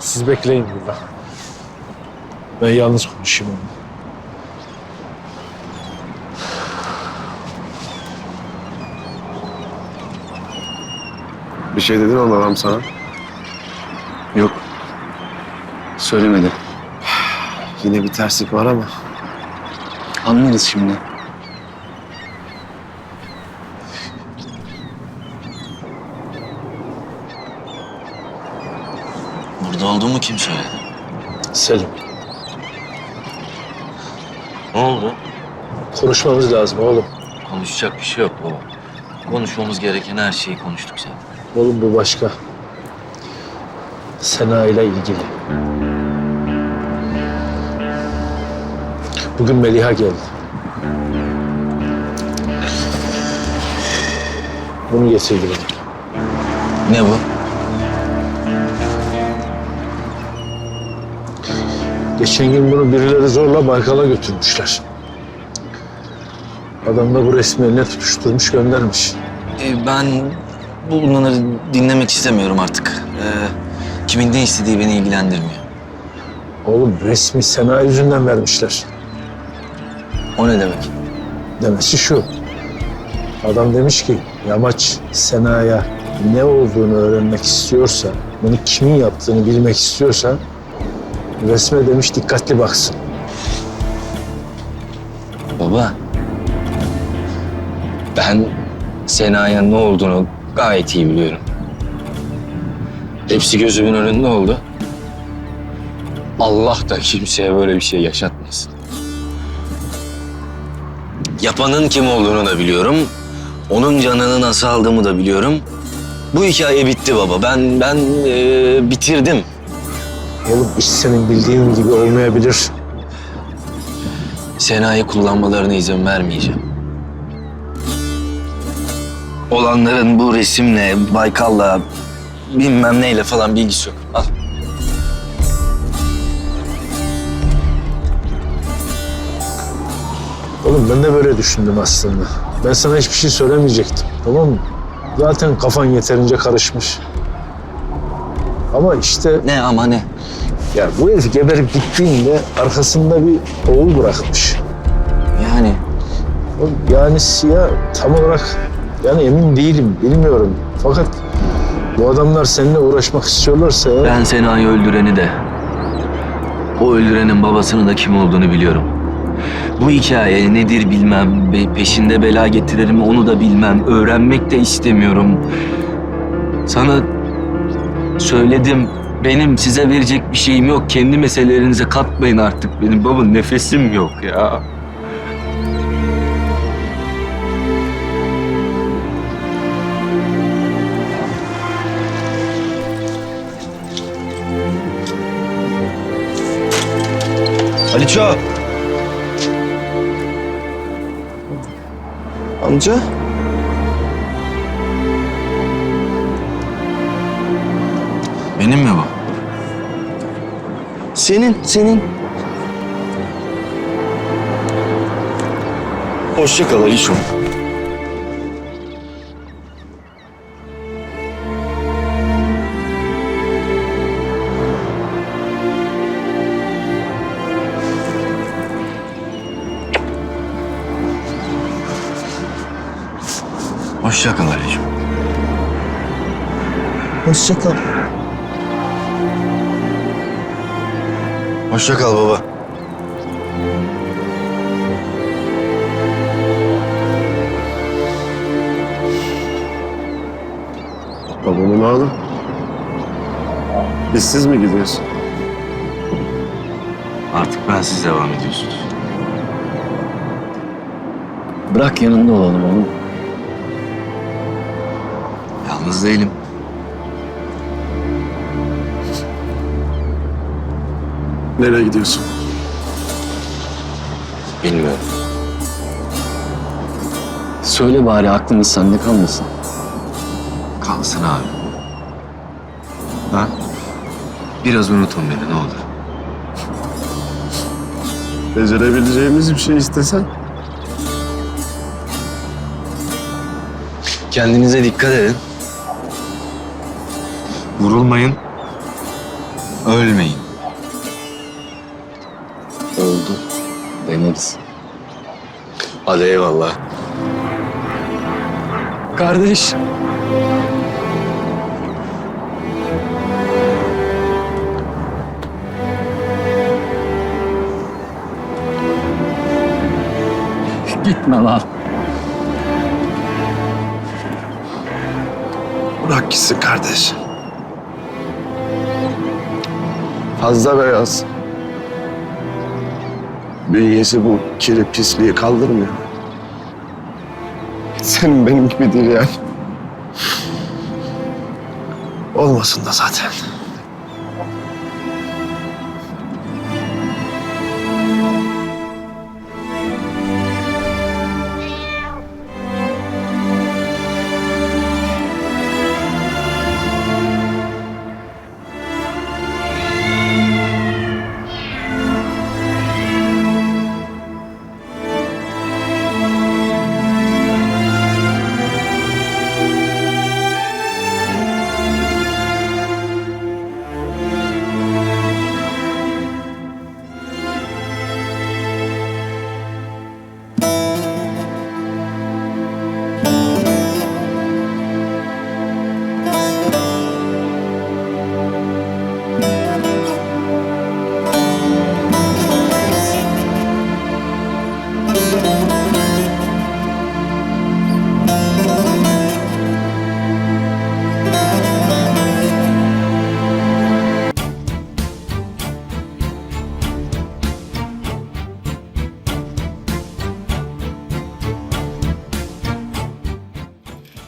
Siz bekleyin burada. Ben yalnız konuşayım onunla. Bir şey dedin mi babam sana? Yok. Söylemedi. Yine bir terslik var ama. Anlarız şimdi. Burada olduğumu kim söyledi? Selim, Ne oldu? konuşmamız lazım oğlum. Konuşacak bir şey yok baba. Konuşmamız gereken her şeyi konuştuk zaten. Oğlum bu başka. Sena ile ilgili. Bugün Meliha geldi. Bunu getirdi bana. Ne bu? Geçen gün bunu birileri zorla Baykal'a götürmüşler. Adam da bu resmi eline tutuşturmuş göndermiş. Ee, ben bunları dinlemek istemiyorum artık. Ee, kimin ne istediği beni ilgilendirmiyor. Oğlum resmi Sena yüzünden vermişler. O ne demek? Demesi şu. Adam demiş ki yamaç Sena'ya ne olduğunu öğrenmek istiyorsa, bunu kimin yaptığını bilmek istiyorsa resme demiş dikkatli baksın. Baba. Ben Sena'ya ne olduğunu gayet iyi biliyorum. Hepsi gözümün önünde oldu. Allah da kimseye böyle bir şey yaşatmasın. Yapanın kim olduğunu da biliyorum. Onun canını nasıl aldığımı da biliyorum. Bu hikaye bitti baba. Ben ben ee, bitirdim. Oğlum iş senin bildiğin gibi olmayabilir. Sena'yı kullanmalarına izin vermeyeceğim. Olanların bu resimle, Baykal'la, bilmem neyle falan bilgisi yok. Al. Oğlum ben de böyle düşündüm aslında. Ben sana hiçbir şey söylemeyecektim. Tamam mı? Zaten kafan yeterince karışmış. Ama işte Ne ama ne? ya bu herif geberip gittiğinde arkasında bir oğul bırakmış. Yani Oğlum Yani siyah tam olarak yani emin değilim, bilmiyorum. Fakat bu adamlar seninle uğraşmak istiyorlarsa eğer... ben Sena'yı öldüreni de, o öldürenin babasının da kim olduğunu biliyorum. Bu hikaye nedir bilmem, be- peşinde bela getirir mi onu da bilmem, öğrenmek de istemiyorum. Sana söyledim, benim size verecek bir şeyim yok. Kendi meselelerinize katmayın artık benim. Baba nefesim yok ya. Aliço! Amca? Benim mi bu? Senin, senin. Hoşça kal Aliço. Hoşça kal Ali'cim. Hoşça kal. Hoşça kal baba. Babamın oğlu. Bizsiz mi gidiyorsun? Artık ben siz devam ediyorsunuz. Bırak yanında olalım oğlum. Yalnız değilim. Nereye gidiyorsun? Bilmiyorum. Söyle bari aklımız sende kalmasın. Kalsın abi. Ha? Biraz unutun beni ne olur. Becerebileceğimiz bir şey istesen. Kendinize dikkat edin. Vurulmayın. Ölmeyin. Oldu. Deneriz. Hadi eyvallah. Kardeş. Gitme lan. Bırak gitsin kardeş. Fazla beyaz. Bünyesi bu kiri pisliği kaldırmıyor. Senin benim gibi değil yani. Olmasın da zaten.